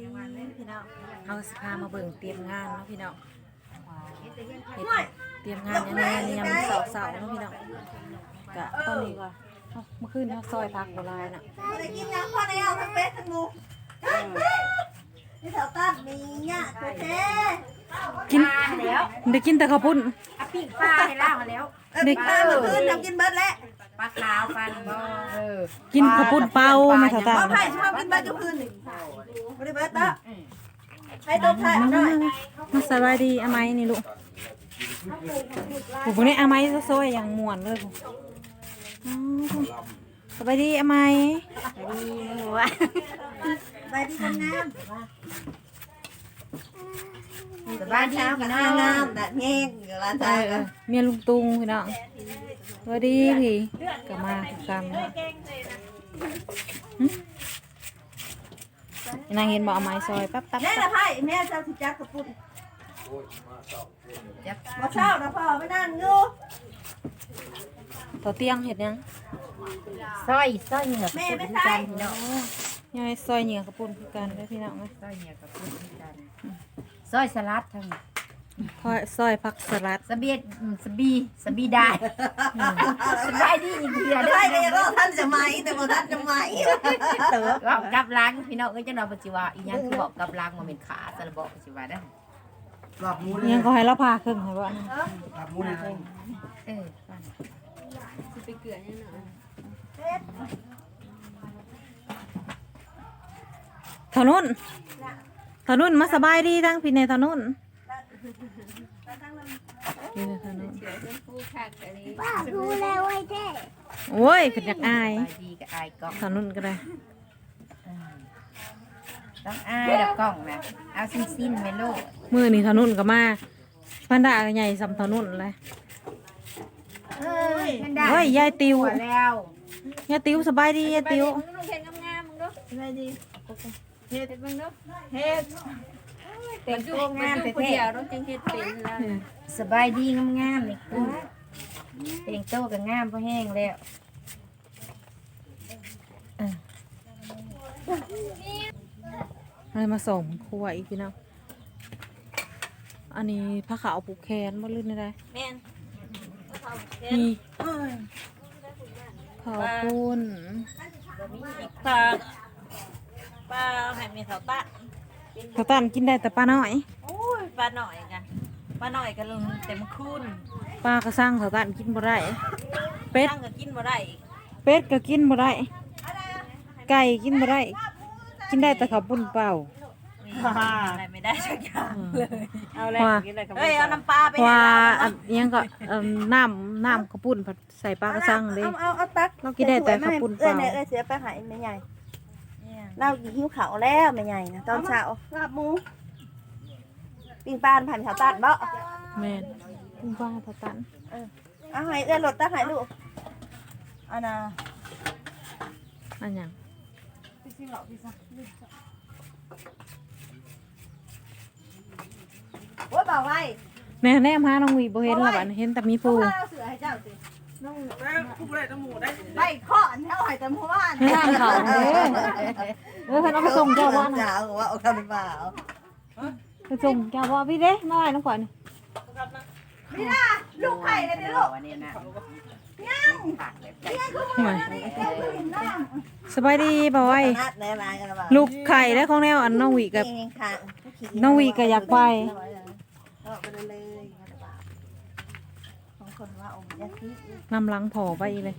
ดีพี่น้องเฮาสิพามาเบิ่งเตรียมงานเนาะพี่น้องเฮ็ดเตรียมงานยังไงยามเสาร์ๆเนาะพี่น้องกะตอนนี้ก็เอ้าเมื่อคืนเฮาซอยพักโบราณน่ะไม่ได้กินน้ำพ่อได้เอาทั้งเป็ดทั้งหมูนี่แถวตั้นมีเนี่ยคือเจ๊กินได้กินแต่ข้าวปุ้นอะปิ้งปลาให้ล่างมาแล้วเออปลาเมื่อคืนทำกินเบิร์ดแล้ว ปลาขาวปันบ่เออกินข้าวปุ้นเปล่าไม่เท่าตาพ่อไผ่ชอบกินเบิร์ดทุกคืนนี่ไม่ได้เบิร์ดนะให้ตัวไผ่มาหน่อยมาสบายดีอาไม้นี่ลูกผู้พวกนี้อาไม้ซอยอย่างม่วนเลยผู้อ๋อสบายดีอาไม้ดีหัวไปที่คนงามสบายดีเช้ากัพี่บน้น้าองงามดัดแห้งกับร้านเอชายอกันเมียลุงตุงพี่น้อง สวัสดีพี่กลับมาคือกันเนาะหึนางเห็นบอกเอาไม้ซอยปั๊บปั๊บแม่ละไผ่แม่เจ้าสิจักกระปุกมาเช้านะพ่อไม่นั่งงูต่อเตียงเห็ดยังซอยซอยเหงือกแม่ไม่กัใส่นพี่น้องยายซอยเหนียวกระปุนคือกันเลยพี่น้องนะซอยเหงือกกับพูดกันซอยสลัดทั้ง พอซอยผักสลัดสบีอืมสบีสบีได้สบายดีอีกเดือนไผ่เลยก็ท่านจะไหมแต่บ่ท่านจะไหมเต๋อว่ากับล้างพี่น้องเอ้ยเจ้าหน้าปัจจุบันอีหยังคือบอกกับล้างมาเป็นขาสารบอกปัจจุบันได้หลับหมูยังก็ให้เราพาครึ่งให้บ่นะหลับหมูนะเออปันถนนถนนมาสบายดีทั้งพี่ในถนน นี่นะถนนป้าดูแล้วไอ้เจ๊โอ้ยเพิ่นอยากอายสบายดีกับอายกล้องถนนก็ได้ต้องอายดับกล้องนะเอาสิ้นสิ้นเมโลมือนี่ถนนก็มาพันดาก็ใหญ่สำถนนเลยเฮ้ยมันได้เฮ้ยยายติวหัวแล้วยายติวสบายดียายติวอะไรดี แต่งตัวงามแต่แท้สบายดีงามๆนี่คือแต่งตัวก็งามพอแห้งแล้วอะไรมาส่งครัวอีกพี่น้องอันนี้ผ้าขาวผูกแขนบ่ลื่นได้แม่นนี่เอ้ยขอบคุณปลาปลาให้มีเขาตัด ข้าวตันกินได้แต่ปลาน้อยโอ้ยปลาหน่อยกันปลาหน่อยกันเต็มคูนปลากระซังข้าวตันกินบ่ได้เป็ดตั้งก็กินบ่ได้อีกเป็ดก็กินบ่ได้ ไก่กินบ่ได้ กินได้แต่ข้าวปุ้นเปล่า อะไรไม่ได้สักอย่างเลยเอาแล้วเฮ้ยเอาน้ำปลาไปเพราะว่าให้อันอิหยังก็เอิ่มน้ำน้ำข้าวปุ้นผัดใส่ปลากระซังเด้เอาเอาเอาตักเรากินได้แต่ข้าวปุ้นเปเอ้ล่ายเนี่ยเอ้ยเสียไปหายแม่ใหญ่ เราหิ้วเขาวแล้วแม่ใหญ่นะตอนเช้าลาบหมูปิ้งปลาผ่านแถวตัดบ่แม่นปุ้นปลาข้าตันเอาให้เอ้ยรถตักให้ลูกอันน่ะอันหยังโอ้ยบอกไว้แม่แนมหาน้องหวีบ่เห็นและบัดนี้เห็นแต่มีปู เสือให้เจ้าสิ น้องผู้ใดตะหมูได้ไล่ข้ออันเท่าไหร่แต่หมู่บ้านให้ทางเขาเด้เออเพิ่นเอาไปส่งเจ้าว่านะจ้าว่าเอาคำนี้เปล่าไปส่งเจ้าว่าพี่เด้มาไว้น้องขวัญนี่นะลูกไผ่เลยเด้อลูกวันนี้นะยังผักเลยยังคือห่วยเอ้ยคือเห็นน้องสบายดีบ่ไว้นัดในร้านกันบ่ลูกไข่และของแนวอันน้องหวีกับเองค่ะน้องวีก็อยากไปเอาไปเลยของคนว่าองค์ยาทิ นำลังผอไปเลย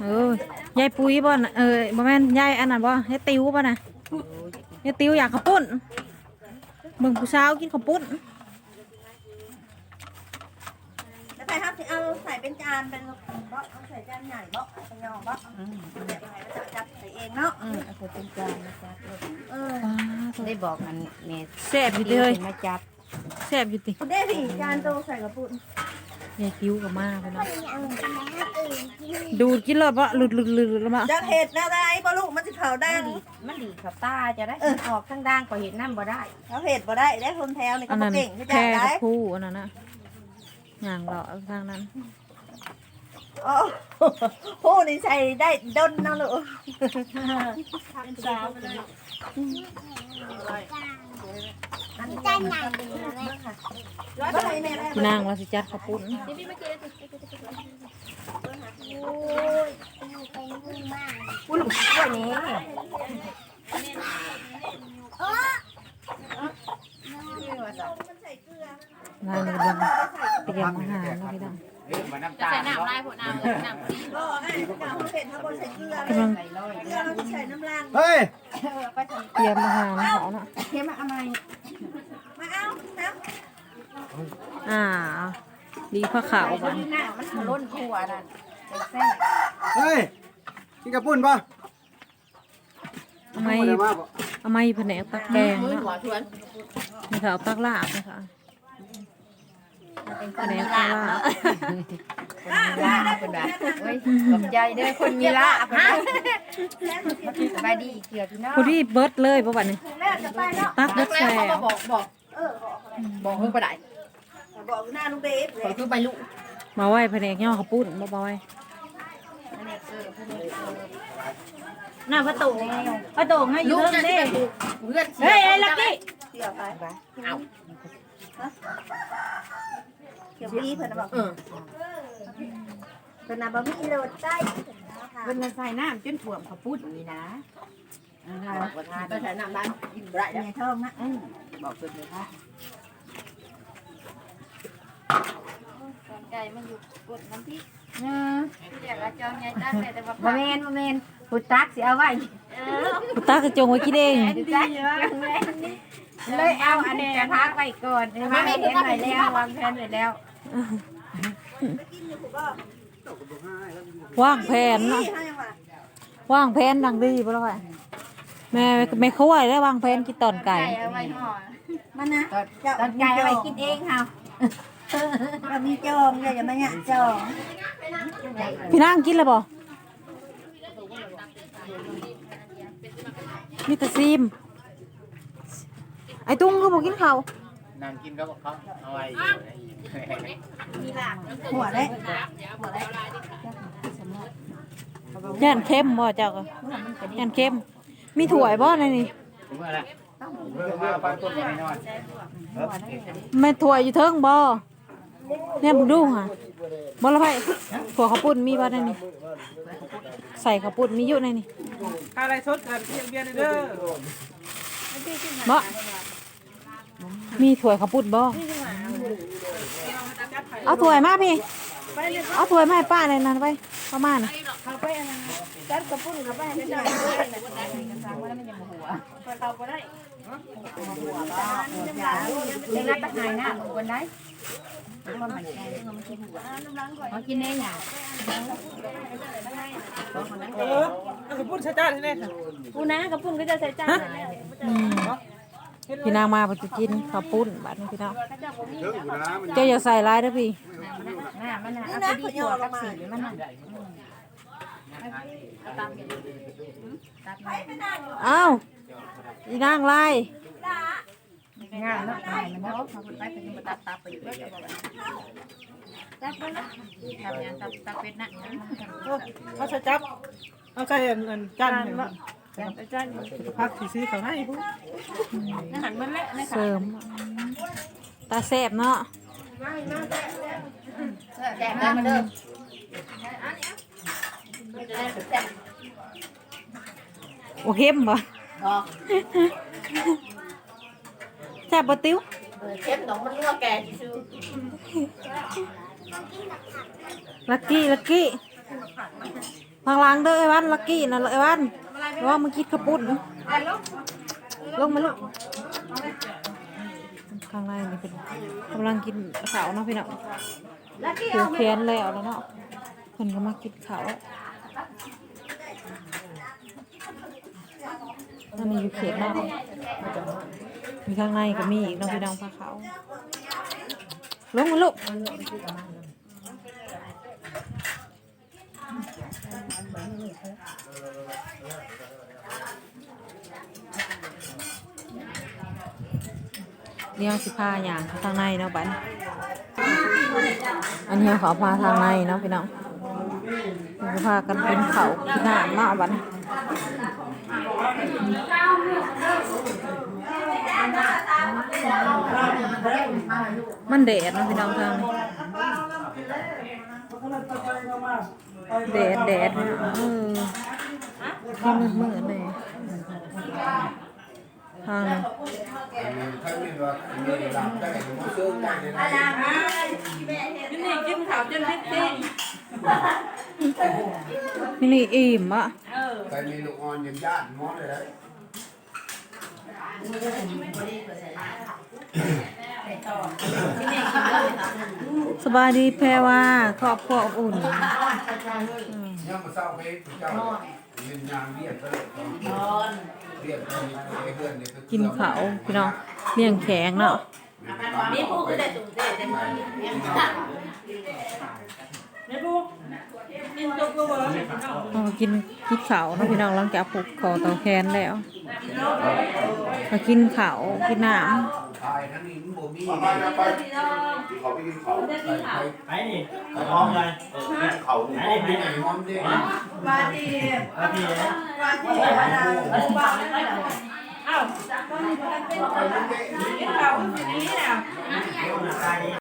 เออยายปุ้ยบ่น่ะเออบ่แม่นยายอันนั้นบ่ยายติวบ่น่ะยายติวอยากข้าวปุ้นเบิ่งผู้สาวกินข้าวปุ้น แล้วไปครับเอาใส่เป็นจานเป็นเบาะเอาใส่จานใหญ่เบาะเป็นยองเบาะเดี๋ยวไปจะจับใส่เองเนาะอืมเอาไปเป็นจานนะจ๊ะเออได้บอกมันเมสแซ่บอยู่ติเฮ้ยมาจับแซ่บอยู่ติคุณได้สิจานโตใส่กระปุกยายติวก็มาไปเนาะดูดกินเลยบ่หลุดหลุดหลุดหลุดแล้วมาจะเห็ดแนวใดบ่ลูกมันจะขาวดังมันดีขับตาจะได้ออกข้างด่างก็เห็นน้ำบ่ได้เขาเห็ดบ่ได้ได้คนแถวนี่อัก็นบ่นั้นเก่งที่จะแพ้ได้กับผู้อันนั้นน่ะ อย่างเราะทางนั้น โอ้ผู้นี่ใส่ได้ดนเนาะลูกสาวบ่ให้แม่ได้พี่นางว่าสิจัดข้าวปุ้นอุ้ยลูกกล้วยนี่งานกำลัง เตรียมอาหารเนาะพี่น้องจะใส่น้ำลายผดน้ำน้ำบ่ให้เอาเผ็ดถ้าบ่ใส่เกลือเกลือเราใส่น้ำล้างเฮ้ยเตรียมอาหารเขาเนาะเทมมาเอาไมมาเอาน้ำอ่าดีผ้าขาวบ้านมันล้นหัวนั่นเฮ้ยกินกระปุ่นปะเอาไม้บ่ไม่แผนกตักแกงนะนี่ค่ะตักลาบนะคะ แผนกตักลาบลาเป็นแบบเฮ้ยขอบใจเด้อคนมีละฮะสบายดีเกี่ยวพี่น้องพอดีเบิร์ดเลยประวัตินี้ำแล้วจะไปเนาะตักเบิร์ดแซ่บบอกบอกเออบอกบอกเพิ่งไปไหนบอกหน้าลุงเดฟเลขอยคือไปลุกมาไหว้แผนกย่อข้าวปุ้นบ่บ่ไว้หน้าประตูประตูให้อยู่ลุกเทิงจะเด้เพื่อนเฮ้ยไอ้ลักกี้เกี่ยวไปเอาเกี่ ยวบีเพิ่นน่ะบอกเออเพิ่นน่ะบ่มีโลดใต้เพิ่นใส่น้ำจนถ่วมข้าวปุ้นนี่นะบอกทานไปใส่น้ำร้านกินได้ใหญ่ทองนะบอกเพิ่นเลยค่ะไก่มันอยู่กดน้ำพริกอยากเอาจองใหญ่ตั้งแต่ว่าบ่แม่นบ่แม่นผู้ตักสิเอาไว้กูตักกระจงไว้กินเองจักเลยเอาอันนี้จะพักไว้ก่อนวางแผนไว้แล้ววางแผนไว้แล้ว ว่างแผนเนาะให้ยังว่าว่างแผนดังดีบ่ล่ะไว้แม่แม่เขาไหวแล้ววางแผนกินตอนไก่เอาไว้ห่อมันนะตอนไก่เอาไว้กินเองค่ะเรามีจองอย่าอย่ามาหยะจองพี่นางกินแล้วบ่มีแต่ซีมไอ้ตุ้งเขาบอกกินข้าว นั่งกินก็บอกเขาเอาไว้อยู่ในอีกหัวได้ย่านเข้มบ่เจ้าก็ย่านเข้ม มีถั่วบ่ในนี่ถึงว่าอะไรเรื่องมาฟังต้นไม้นอนแม่ถั่วอยู่เทิงบ่เนี่ยมึงดูค่ะบ่ละไผถั่วข้าวปุ้นมีบ่ในนี่ใส่ข้าวปุ้นมีอยู่ในนี่อะไรสดกันเพียงเบียร์เด้อบ่ มีถั่วข้าวปุ้นบ่เอาถั่วมาพี่ เอาถั่วมาให้ป้าเลยนั่นไปประมาณน่ะจัดกระปุ้นกับไปให้ได้เรื่องรับประทานนะคนได้เขากินเองอะเออเอากระปุ้นใช้จานให้แน่ค่ะปูนะกระปุ้นก็จะใส่จานอืม พี่นางมาเพิ่นจะกินข้าวปุ้นบัดนี้พี่น้องเยอะอยู่นะมันเจ้าอย่าใส่ร้ายเด้อพี่หน้ามันน่ะเอาไปดีถั่วกับสีมันน่ะอ้าวอีนางลายงานเนาะงานมันเนาะเขาไปเป็นมาตัดตับไปอยู่แล้วตับนะทำงานตับตับเป็ดนะเขาใช้จับเอาใส่อันจัน เนี่ยพักที่ซื้อเขาให้พุ่อาหารมันเละนะเสริม ตาแซ่บเนาะแดกได้มาเด้อโอเข้มบ่แซ่บบ่ติ้วเช็ดหนองมันรั่วแก่ซื่อลักกี้ลักกี้ทางหลังเด้อไอ้วันลักกี้น่ะไอ้วัน ระว่ามึงคิดข้าวปุ้นลงมาลูกข้างในนี่เป็นกำลังกินข้าวเนาะพี่น้องถือแขนแล้วแล้วเนาะเพิ่นก็มากินข้าวนั่นนี่อยู่เขตเนาะมีข้างในก็มีอีกเนาะพี่น้องพาเขาลงมาลูก เรียงสิพาอย่างทางในเนาะบัดนี้อันนี้เขาพาทางในเนาะพี่น้องจะพากันเป็นเขากินน้ำเนาะบัดนี้มันแดดเนาะพี่น้องทางนี้ แดดแดดเนี่ยเออที่มืดมืดเลยทางนี้ถ้าไม่ว่ามีหลับได้ผมซื้อได้เลยนะนี่กินข้าวจนพิษที่นี่นี่อิ่มอะใครมีลูกอ่อนยังญาติมอเลย นะสบายดีแพรว่าครอบครัวอบอุ่นยังมาเศร้าไปเจ้าเรียนยางเรียนเลยนอนเรียนเพื่อนกินเขาวพี่น้องเลี้ยงแข็งเนาะมีผู้ก็ได้สูงเต้นไม่รู้กินจบก็บ่ได้กินเอาเอากินกินเขาวเนาะพี่น้องหลังจากผูกคอเตาแคนแล้วมากินเขาวกินน้ำ ตายทั้งนี้มันบ่มีไปไปเขาไปกินเขาไปนี่พร้อมเลยเขาไหนมีไหนไหนมอมเด้มาดีมาพี่นะมาดีมาดามอ้าวกินข้าวมื้อนี้น่ะตาย